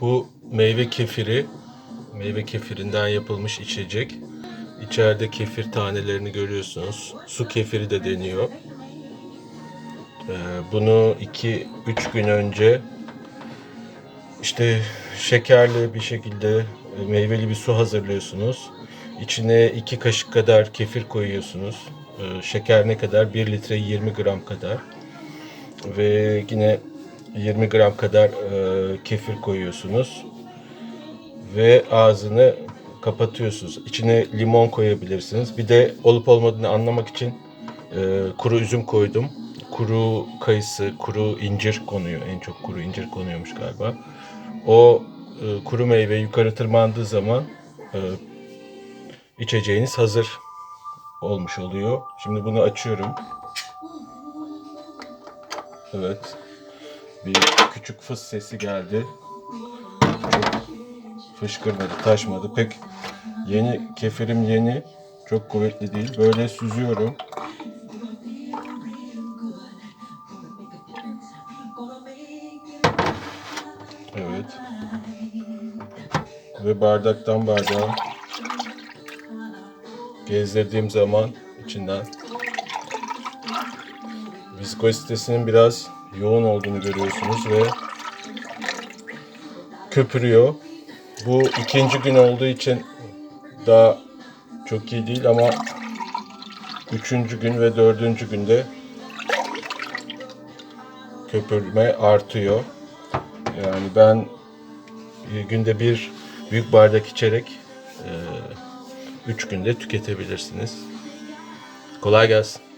Bu meyve kefiri, meyve kefirinden yapılmış içecek. İçeride kefir tanelerini görüyorsunuz. Su kefiri de deniyor. Ee, bunu 2-3 gün önce işte şekerli bir şekilde e, meyveli bir su hazırlıyorsunuz. İçine 2 kaşık kadar kefir koyuyorsunuz. Ee, şeker ne kadar? 1 litre 20 gram kadar. Ve yine 20 gram kadar e, kefir koyuyorsunuz. Ve ağzını kapatıyorsunuz. İçine limon koyabilirsiniz. Bir de olup olmadığını anlamak için e, kuru üzüm koydum. Kuru kayısı, kuru incir konuyor. En çok kuru incir konuyormuş galiba. O e, kuru meyve yukarı tırmandığı zaman e, içeceğiniz hazır olmuş oluyor. Şimdi bunu açıyorum. Evet. Bir küçük fıs sesi geldi. Çok fışkırmadı, taşmadı. Pek yeni, kefirim yeni. Çok kuvvetli değil. Böyle süzüyorum. Evet. Ve bardaktan bardağa gezdirdiğim zaman içinden viskozitesinin biraz yoğun olduğunu görüyorsunuz ve köpürüyor. Bu ikinci gün olduğu için daha çok iyi değil ama üçüncü gün ve dördüncü günde köpürme artıyor. Yani ben e, günde bir büyük bardak içerek 3 günde tüketebilirsiniz. Kolay gelsin.